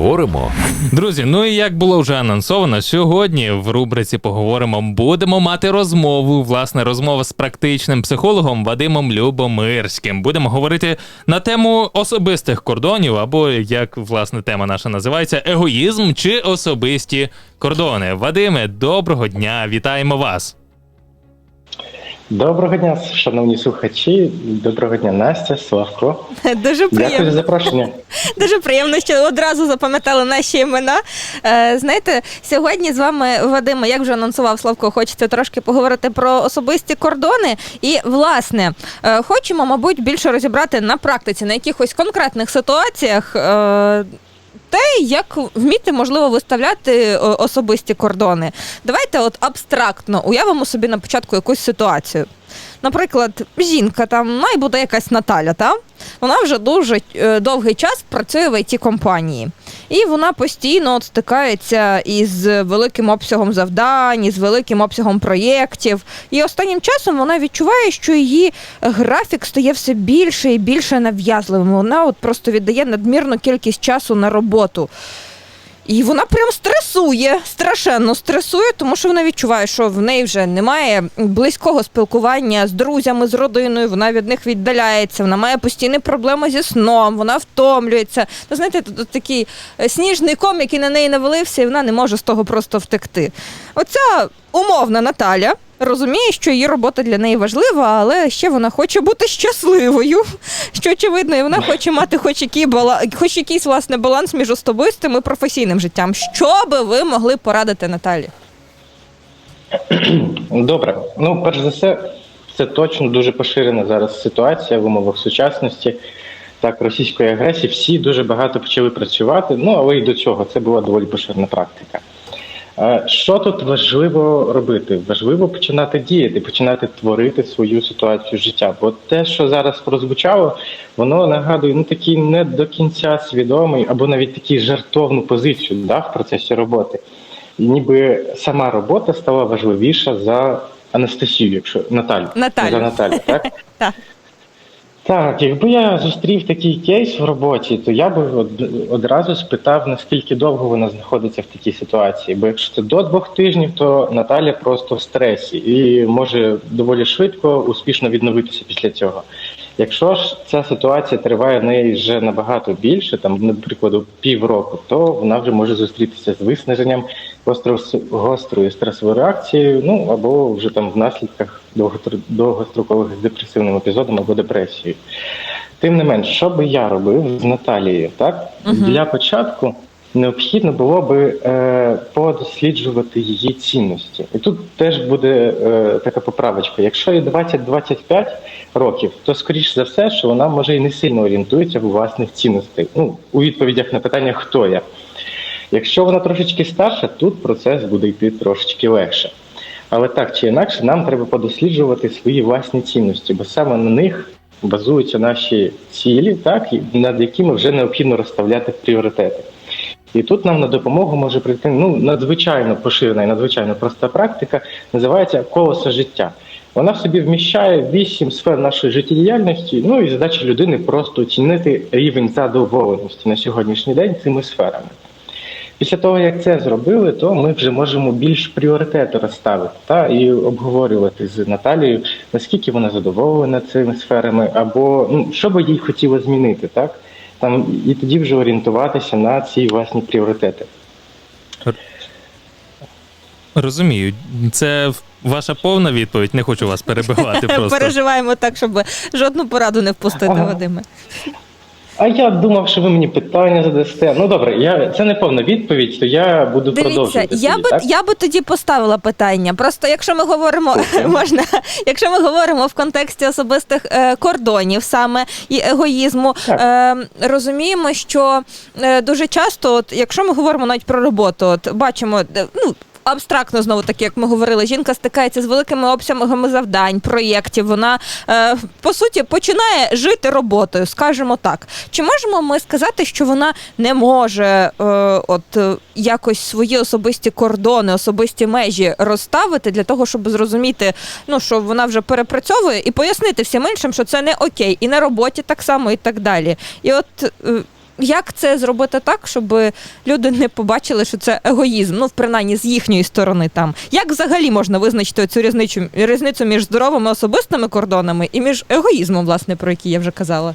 поговоримо. Друзі, ну і як було вже анонсовано, сьогодні в рубриці поговоримо. Будемо мати розмову. Власне, розмова з практичним психологом Вадимом Любомирським. Будемо говорити на тему особистих кордонів, або як власне тема наша називається егоїзм чи особисті кордони. Вадиме, доброго дня! Вітаємо вас! Доброго дня, шановні слухачі. Доброго дня, Настя, Славко. Дуже Дякую за приємно. запрошення. Дуже приємно, що одразу запам'ятали наші імена. Е, знаєте, сьогодні з вами Вадиме, як вже анонсував Славко, хочете трошки поговорити про особисті кордони. І власне е, хочемо, мабуть, більше розібрати на практиці, на якихось конкретних ситуаціях. Е, те, як вміти, можливо, виставляти особисті кордони. Давайте от абстрактно уявимо собі на початку якусь ситуацію. Наприклад, жінка там має бути якась Наталя, та? вона вже дуже е, довгий час працює в it компанії і вона постійно от стикається із великим обсягом завдань, із великим обсягом проєктів. І останнім часом вона відчуває, що її графік стає все більше і більше нав'язливим. Вона от просто віддає надмірну кількість часу на роботу. І вона прям стресує, страшенно стресує, тому що вона відчуває, що в неї вже немає близького спілкування з друзями, з родиною. Вона від них віддаляється, вона має постійні проблеми зі сном, вона втомлюється. Ну, знаєте, тут такий е, сніжний ком, який на неї навалився, і вона не може з того просто втекти. Оця умовна Наталя. Розуміє, що її робота для неї важлива, але ще вона хоче бути щасливою. Що очевидно, і вона хоче мати хоч який бала... хоч якийсь власне баланс між особистим і професійним життям. Що би ви могли порадити Наталі? Добре. Ну, перш за все, це точно дуже поширена зараз ситуація в умовах сучасності. Так, російської агресії всі дуже багато почали працювати. Ну, але і до цього це була доволі поширена практика. Що тут важливо робити? Важливо починати діяти, починати творити свою ситуацію життя. Бо те, що зараз прозвучало, воно нагадує ну такий не до кінця свідомий або навіть такий жартовну позицію да, в процесі роботи. І ніби сама робота стала важливіша за Анастасію, якщо Наталю. Наталю. За Наталю, так? Так. Якби я зустрів такий кейс в роботі, то я би од- одразу спитав, наскільки довго вона знаходиться в такій ситуації. Бо якщо це до двох тижнів, то Наталя просто в стресі і може доволі швидко успішно відновитися після цього. Якщо ж ця ситуація триває в неї вже набагато більше, там, наприклад, півроку, то вона вже може зустрітися з виснаженням, гострою стресовою реакцією, ну або вже там в наслідках довгострокових з депресивним епізодом або депресією. Тим не менш, що би я робив з Наталією, так для початку необхідно було би е, подосліджувати її цінності. І тут теж буде е, така поправочка. Якщо їй 20-25 років, то скоріш за все, що вона може і не сильно орієнтується в власних цінностей. Ну, у відповідях на питання, хто я. Якщо вона трошечки старша, тут процес буде йти трошечки легше. Але так чи інакше, нам треба подосліджувати свої власні цінності, бо саме на них базуються наші цілі, так над якими вже необхідно розставляти пріоритети. І тут нам на допомогу може прийти ну надзвичайно поширена і надзвичайно проста практика, називається колесо життя. Вона в собі вміщає вісім сфер нашої життєдіяльності. Ну і задача людини просто оцінити рівень задоволеності на сьогоднішній день цими сферами. Після того, як це зробили, то ми вже можемо більш пріоритети розставити та і обговорювати з Наталією, наскільки вона задоволена цими сферами, або ну що би їй хотіло змінити, так там і тоді вже орієнтуватися на ці власні пріоритети. Розумію, це ваша повна відповідь. Не хочу вас перебивати просто. Переживаємо так, щоб жодну пораду не впустити, Ага. Вадиме. А я думав, що ви мені питання задасте. Ну добре, я це не повна відповідь, то я буду Дивіться, продовжувати. я би так? я би тоді поставила питання. Просто якщо ми говоримо, Окей. можна, якщо ми говоримо в контексті особистих е, кордонів саме і егоїзму, е, розуміємо, що е, дуже часто, от, якщо ми говоримо навіть про роботу, от бачимо, ну. Абстрактно знову таки, як ми говорили, жінка стикається з великими обсягами завдань, проєктів. Вона е, по суті починає жити роботою, скажімо так. Чи можемо ми сказати, що вона не може е, от е, якось свої особисті кордони, особисті межі розставити для того, щоб зрозуміти, ну що вона вже перепрацьовує, і пояснити всім іншим, що це не окей, і на роботі так само, і так далі. І от. е, як це зробити так, щоб люди не побачили, що це егоїзм? Ну, принаймні з їхньої сторони там. Як взагалі можна визначити цю різницю, різницю між здоровими особистими кордонами і між егоїзмом, власне, про який я вже казала?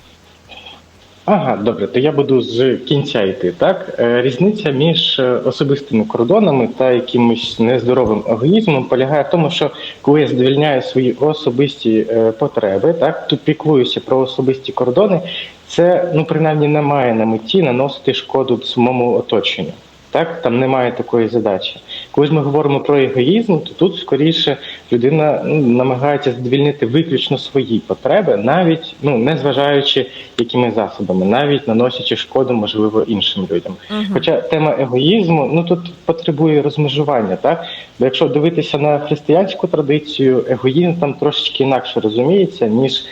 Ага, добре, то я буду з кінця йти. Так, Е, різниця між е, особистими кордонами та якимось нездоровим егоїзмом полягає в тому, що коли я задовільняю свої особисті е, потреби, так тут піклуюся про особисті кордони, це ну принаймні не має на меті наносити шкоду самому оточенню. Так, там немає такої задачі. Коли ж ми говоримо про егоїзм, то тут скоріше людина ну, намагається задовільнити виключно свої потреби, навіть ну не зважаючи якими засобами, навіть наносячи шкоду, можливо, іншим людям. Хоча тема егоїзму ну тут потребує розмежування, так бо якщо дивитися на християнську традицію, егоїзм там трошечки інакше розуміється, ніж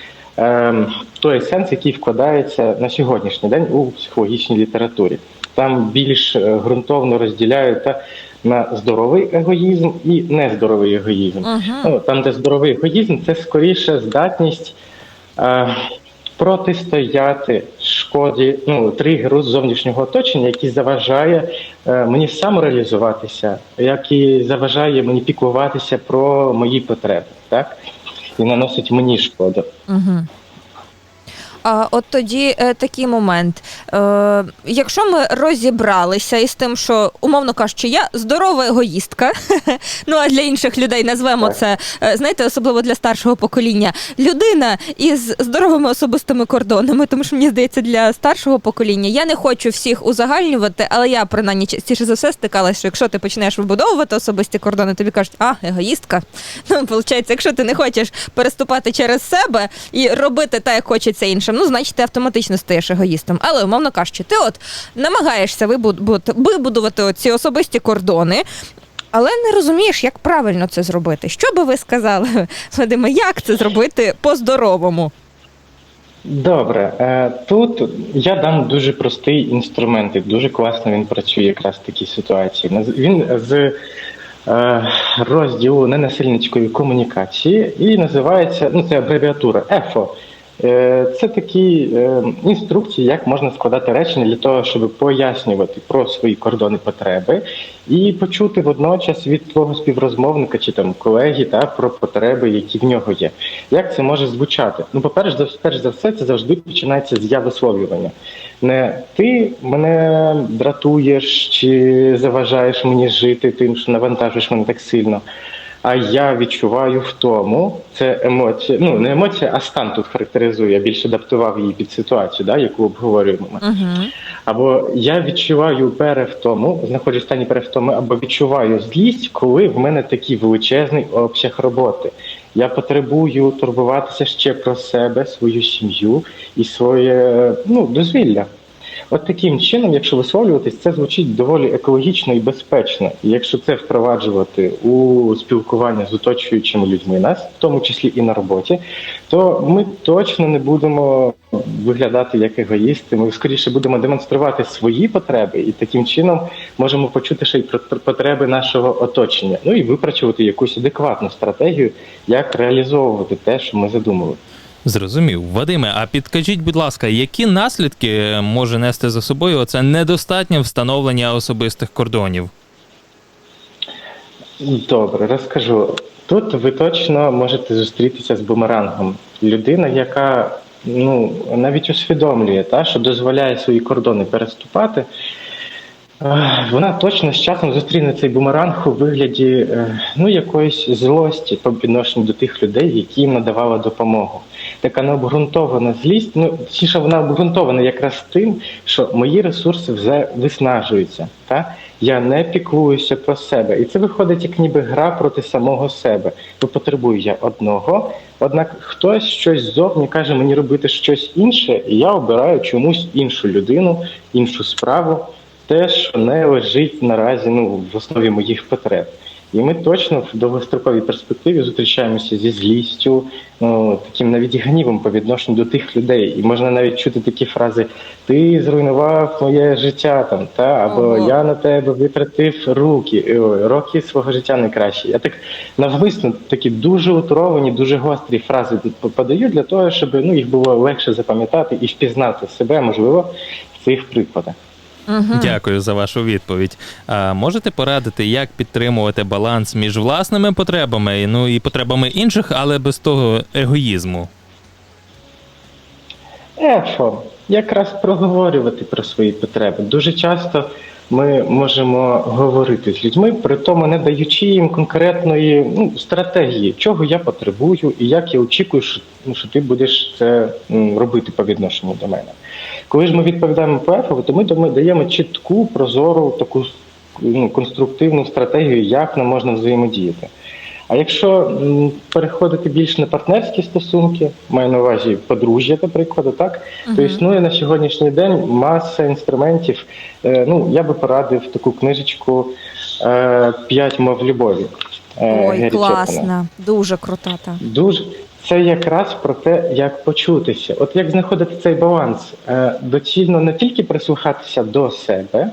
той сенс, який вкладається на сьогоднішній день у психологічній літературі. Там більш е, ґрунтовно розділяють та, на здоровий егоїзм і нездоровий егоїзм. Ну, там, де здоровий егоїзм, це скоріше здатність е, протистояти шкоді, ну, тригеру з зовнішнього оточення, який заважає е, мені самореалізуватися, який заважає мені піклуватися про мої потреби, так? І наносить мені шкоду. Угу. А от тоді е, такий момент. Е, якщо ми розібралися із тим, що, умовно кажучи, я здорова егоїстка, ну а для інших людей назвемо це, е, знаєте, особливо для старшого покоління, людина із здоровими особистими кордонами, тому що мені здається, для старшого покоління я не хочу всіх узагальнювати, але я принаймні частіше за все стикалася, що якщо ти почнеш вибудовувати особисті кордони, тобі кажуть, а, егоїстка. Ну, виходить, якщо ти не хочеш переступати через себе і робити так, як хочеться іншим, ну значить ти автоматично стаєш егоїстом. Але умовно кажучи, ти от намагаєшся вибудувати, вибудувати ці особисті кордони. Але не розумієш, як правильно це зробити. Що би ви сказали, Вадиме, як це зробити по-здоровому? Добре, е, тут я дам дуже простий інструмент, і дуже класно він працює якраз в такій ситуації. Він з е, розділу ненасильницької комунікації і називається, ну це абревіатура ЕФО. Е, Це такі е, інструкції, як можна складати речення для того, щоб пояснювати про свої кордони потреби і почути водночас від твого співрозмовника чи там колеги та про потреби, які в нього є. Як це може звучати? Ну, по-перше, за- перш за все, це завжди починається з я висловлювання. Не ти мене дратуєш чи заважаєш мені жити тим, що навантажуєш мене так сильно. А я відчуваю в тому, це емоція, ну не емоція, а стан тут характеризує. Я більше адаптував її під ситуацію, да, яку обговорюємо. ми. Або я відчуваю перевтому, знаходжусь в стані перевтоми, або відчуваю злість, коли в мене такий величезний обсяг роботи. Я потребую турбуватися ще про себе, свою сім'ю і своє ну, дозвілля. От таким чином, якщо висловлюватись, це звучить доволі екологічно і безпечно. І якщо це впроваджувати у спілкування з оточуючими людьми, нас, в тому числі і на роботі, то ми точно не будемо виглядати як егоїсти. Ми скоріше будемо демонструвати свої потреби, і таким чином можемо почути ще й про потреби нашого оточення. Ну і випрацювати якусь адекватну стратегію, як реалізовувати те, що ми задумали. Зрозумів. Вадиме, а підкажіть, будь ласка, які наслідки може нести за собою оце недостатнє встановлення особистих кордонів? Добре, розкажу. Тут ви точно можете зустрітися з бумерангом. Людина, яка ну навіть усвідомлює, та, що дозволяє свої кордони переступати, вона точно з часом зустріне цей бумеранг у вигляді е, ну, якоїсь злості по відношенню до тих людей, які їм надавали допомогу. Така необґрунтована злість, ну точніше, вона обґрунтована якраз тим, що мої ресурси вже виснажуються. Та? Я не піклуюся про себе. І це виходить як ніби гра проти самого себе. Бо потребую я одного, однак хтось щось ззовні каже мені робити щось інше, і я обираю чомусь іншу людину, іншу справу, те, що не лежить наразі ну, в основі моїх потреб. І ми точно в довгостроковій перспективі зустрічаємося зі злістю, ну, таким навіть гнівом по відношенню до тих людей. І можна навіть чути такі фрази: Ти зруйнував моє життя там, та або Ого. я на тебе витратив руки, роки свого життя найкращі. Я так навмисно такі дуже утуровані, дуже гострі фрази подаю для того, щоб ну, їх було легше запам'ятати і впізнати себе, можливо, в цих прикладах. Угу. Дякую за вашу відповідь. А можете порадити, як підтримувати баланс між власними потребами, ну і потребами інших, але без того егоїзму? Ефо. якраз проговорювати про свої потреби. Дуже часто ми можемо говорити з людьми, при тому не даючи їм конкретної ну, стратегії, чого я потребую і як я очікую, що, ну, що ти будеш це робити по відношенню до мене. Коли ж ми відповідаємо по то ми даємо чітку, прозору, таку ну, конструктивну стратегію, як нам можна взаємодіяти. А якщо переходити більш на партнерські стосунки, маю на увазі подружжя, до прикладу, так то існує на сьогоднішній день маса інструментів. Е, ну я би порадив таку книжечку е, П'ять мов любові. е, Ой, Гері класна, дуже крута. Та. Дуже це якраз про те, як почутися. От як знаходити цей баланс, доцільно не тільки прислухатися до себе,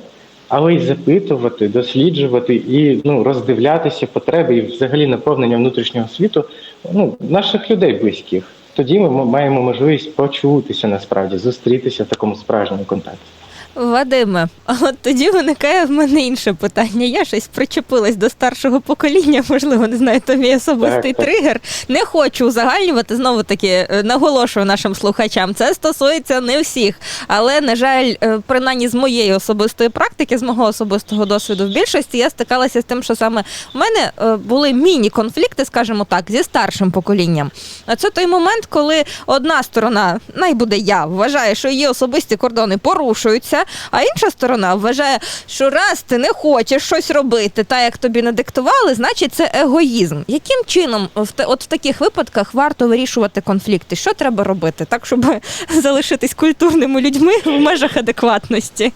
але й запитувати, досліджувати і ну роздивлятися потреби і взагалі наповнення внутрішнього світу ну наших людей близьких. Тоді ми маємо можливість почутися насправді, зустрітися в такому справжньому контакті. Вадиме, а от тоді виникає в мене інше питання. Я щось причепилась до старшого покоління, можливо, не знаю, то мій особистий Так, так. тригер. Не хочу узагальнювати знову таки, е, наголошую нашим слухачам. Це стосується не всіх, але на жаль, е, принаймні з моєї особистої практики, з мого особистого досвіду, в більшості я стикалася з тим, що саме в мене е, були міні-конфлікти, скажімо так, зі старшим поколінням. А це той момент, коли одна сторона, най буде я, вважає, що її особисті кордони порушуються, а інша сторона вважає, що раз ти не хочеш щось робити, так як тобі надиктували, значить це егоїзм. Яким чином в те- от в таких випадках варто вирішувати конфлікти? Що треба робити, так щоб залишитись культурними людьми в межах адекватності?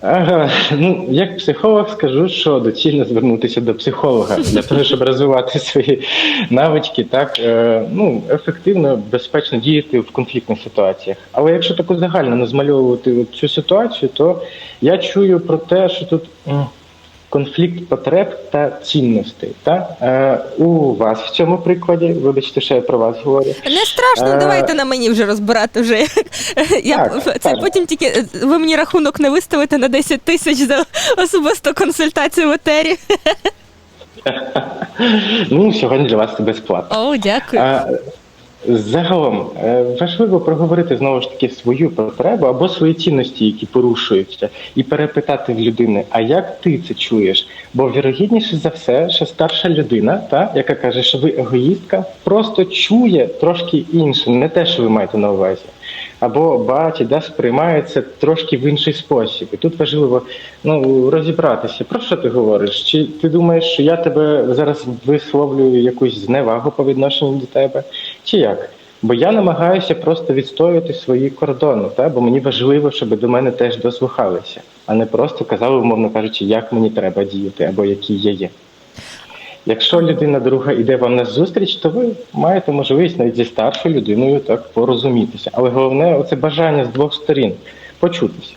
Ага, ну як психолог скажу, що доцільно звернутися до психолога для того, щоб розвивати свої навички, так е, ну ефективно, безпечно діяти в конфліктних ситуаціях. Але якщо таку загально не змальовувати цю ситуацію, то я чую про те, що тут конфлікт потреб та цінностей. Та е, у вас в цьому прикладі, вибачте, що я про вас говорю. Не страшно, Е, давайте на мені вже розбирати вже. Я Так, це так. потім тільки е, ви мені рахунок не виставите на 10 тисяч за особисту консультацію в етері. Ну сьогодні для вас це безплатно. О, дякую. А, Загалом е, важливо проговорити знову ж таки свою потребу або свої цінності, які порушуються, і перепитати в людини, а як ти це чуєш? Бо вірогідніше за все, що старша людина, та яка каже, що ви егоїстка, просто чує трошки інше, не те, що ви маєте на увазі. Або бачить, да, сприймає це трошки в інший спосіб. І тут важливо ну, розібратися, про що ти говориш? Чи ти думаєш, що я тебе зараз висловлюю якусь зневагу по відношенню до тебе? Чи як? Бо я намагаюся просто відстоювати свої кордони, та? бо мені важливо, щоб до мене теж дослухалися, а не просто казали, умовно кажучи, як мені треба діяти або які я є. Якщо людина друга йде вам на зустріч, то ви маєте можливість навіть зі старшою людиною так порозумітися. Але головне це бажання з двох сторін почутися.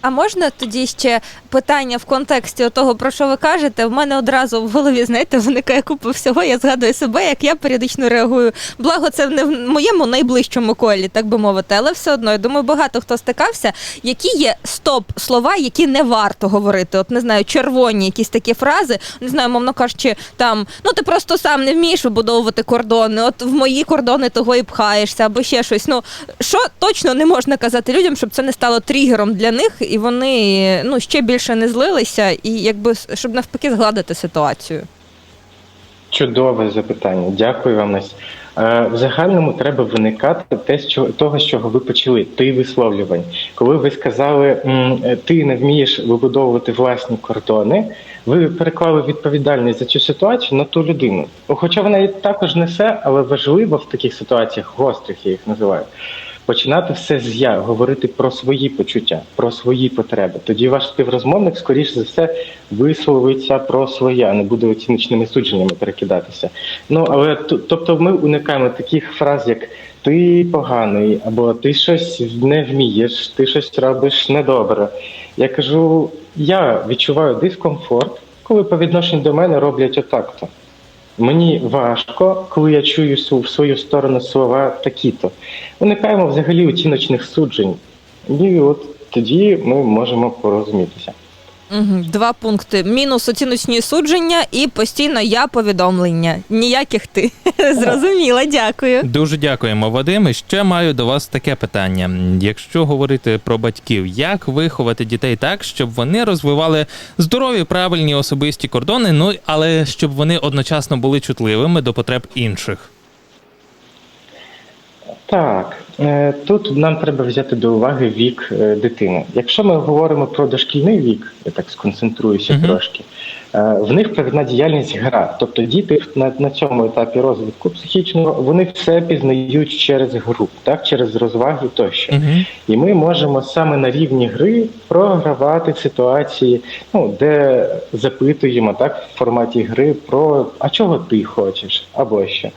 А можна тоді ще питання в контексті того, про що ви кажете? В мене одразу в голові, знаєте, виникає купа всього. Я згадую себе, як я періодично реагую. Благо, це не в моєму найближчому колі, так би мовити, але все одно я думаю, багато хто стикався. Які є стоп слова, які не варто говорити? От не знаю, червоні якісь такі фрази, не знаю, мовно кажучи, там ну ти просто сам не вмієш вибудовувати кордони. От в мої кордони того і пхаєшся, або ще щось. Ну що точно не можна казати людям, щоб це не стало тригером для них, і вони ну ще більше не злилися, і якби щоб навпаки згладити ситуацію. Чудове запитання. Дякую вам. Е, В загальному треба виникати те, чого того, з чого ви почали, ти висловлювань. Коли ви сказали, е, ти не вмієш вибудовувати власні кордони, ви переклали відповідальність за цю ситуацію на ту людину. Хоча вона і також несе, але важливо в таких ситуаціях, гострих я їх називаю, починати все з я, говорити про свої почуття, про свої потреби. Тоді ваш співрозмовник, скоріш за все, висловиться про своє, а не буде оціночними судженнями перекидатися. Ну але тобто ми уникаємо таких фраз, як ти поганий, або ти щось не вмієш, ти щось робиш недобре. Я кажу, я відчуваю дискомфорт, коли по відношенню до мене роблять отак-то. Мені важко, коли я чую в свою сторону слова такі-то. Уникаємо взагалі оціночних суджень. І от тоді ми можемо порозумітися. Угу. Два пункти: мінус оціночні судження і постійно я повідомлення. Ніяких ти. Зрозуміла, дякую. Дуже дякуємо, Вадим. І ще маю до вас таке питання. Якщо говорити про батьків, як виховати дітей так, щоб вони розвивали здорові, правильні особисті кордони, ну але щоб вони одночасно були чутливими до потреб інших? Так, тут нам треба взяти до уваги вік е, дитини. Якщо ми говоримо про дошкільний вік, я так сконцентруюся Мгм. трошки, е, в них провідна діяльність гра. Тобто діти на, на цьому етапі розвитку психічного вони все пізнають через гру, так через розваги тощо. Угу. І ми можемо саме на рівні гри програвати ситуації, ну де запитуємо так в форматі гри про а чого ти хочеш або що.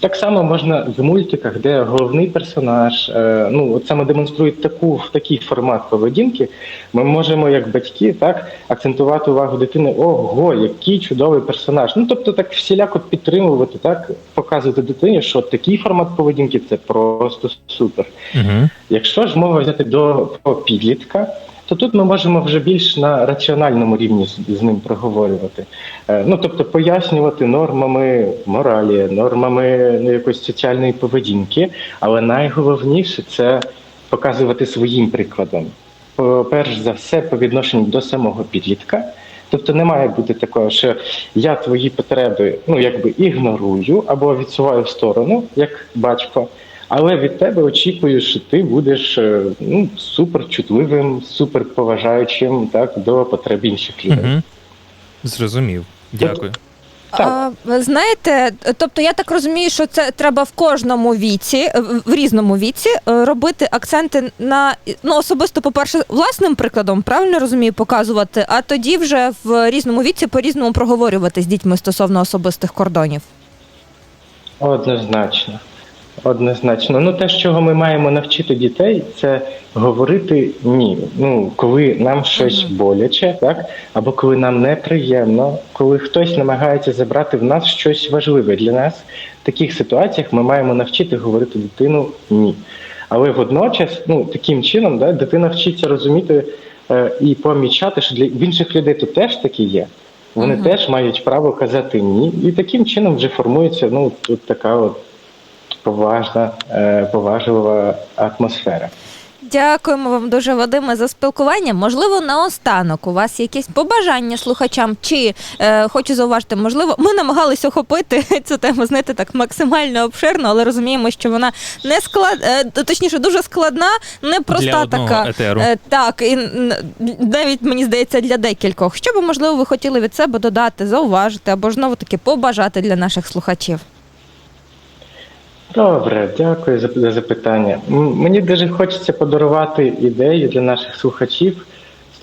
Так само можна в мультиках, де головний персонаж, е, ну от саме демонструють таку такий формат поведінки. Ми можемо, як батьки, так акцентувати увагу дитини. Ого, який чудовий персонаж. Ну тобто, так всіляко підтримувати, так показувати дитині, що такий формат поведінки це просто супер. Угу. Якщо ж мова взяти до підлітка, то тут ми можемо вже більш на раціональному рівні з, з ним проговорювати. Е, ну тобто пояснювати нормами моралі, нормами ну, якоїсь соціальної поведінки, але найголовніше це показувати своїм прикладом. Перш за все, по відношенню до самого підлітка. Тобто не має бути такого, що я твої потреби ну якби ігнорую або відсуваю в сторону, як батько. Але від тебе очікую, що ти будеш е, ну, супер чутливим, супер поважаючим так до потреб інших людей. Угу. Зрозумів. Дякую. А, знаєте, тобто я так розумію, що це треба в кожному віці, в- різному віці, е, робити акценти на ну особисто, по-перше, власним прикладом, правильно розумію, показувати, а тоді вже в різному віці по-різному проговорювати з дітьми стосовно особистих кордонів. Однозначно. Однозначно. Ну те, з чого ми маємо навчити дітей, це говорити ні. Ну, коли нам щось боляче, так або коли нам неприємно, коли хтось намагається забрати в нас щось важливе для нас. В таких ситуаціях ми маємо навчити говорити дитину ні. Але водночас, ну таким чином, да, дитина вчиться розуміти е, і помічати, що для інших людей то теж таке є. Вони Мгм. теж мають право казати ні, і таким чином вже формується ну от така от поважна, е, поважлива атмосфера. Дякуємо вам дуже, Вадиме, за спілкування. Можливо, наостанок у вас якісь побажання слухачам, чи е, хочу зауважити, можливо, ми намагалися охопити цю тему, знаєте, так максимально обширно, але розуміємо, що вона не склад, е, точніше, дуже складна, не проста Для така. етеру. Е, так, і навіть мені здається, для декількох. Що би, можливо, ви хотіли від себе додати, зауважити або ж знову таки побажати для наших слухачів? Добре, дякую за, за запитання. Мені дуже хочеться подарувати ідею для наших слухачів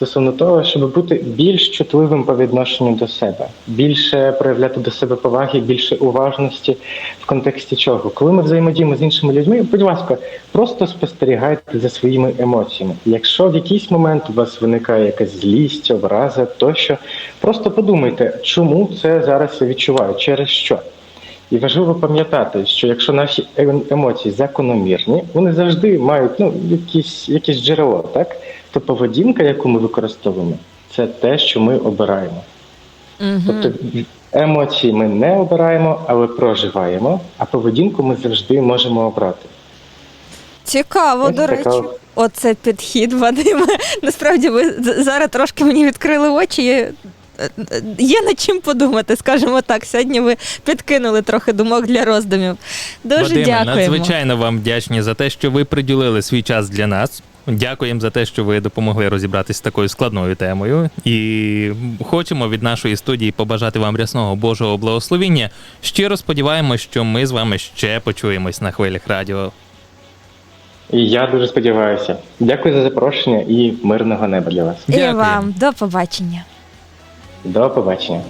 стосовно того, щоб бути більш чутливим по відношенню до себе, більше проявляти до себе поваги, більше уважності в контексті чого. Коли ми взаємодіємо з іншими людьми, будь ласка, просто спостерігайте за своїми емоціями. Якщо в якийсь момент у вас виникає якась злість, образа тощо, просто подумайте, чому це зараз відчуваю, через що. І важливо пам'ятати, що якщо наші е- емоції закономірні, вони завжди мають ну, якісь, якесь джерело, так? То поведінка, яку ми використовуємо, це те, що ми обираємо. Угу. Тобто емоції ми не обираємо, але проживаємо, а поведінку ми завжди можемо обрати. Цікаво, Ось до речі. от. Оце підхід, Вадиме. Насправді ви зараз трошки мені відкрили очі. Є над чим подумати, скажімо так. Сьогодні ви підкинули трохи думок для роздумів. Дуже Вадиме, дякуємо. надзвичайно вам вдячні за те, що ви приділили свій час для нас. Дякуємо за те, що ви допомогли розібратися з такою складною темою. І хочемо від нашої студії побажати вам рясного Божого благословіння. Щиро сподіваємось, що ми з вами ще почуємось на хвилях радіо. І я дуже сподіваюся. Дякую за запрошення і мирного неба для вас. І Дякую. вам до побачення. До побачення.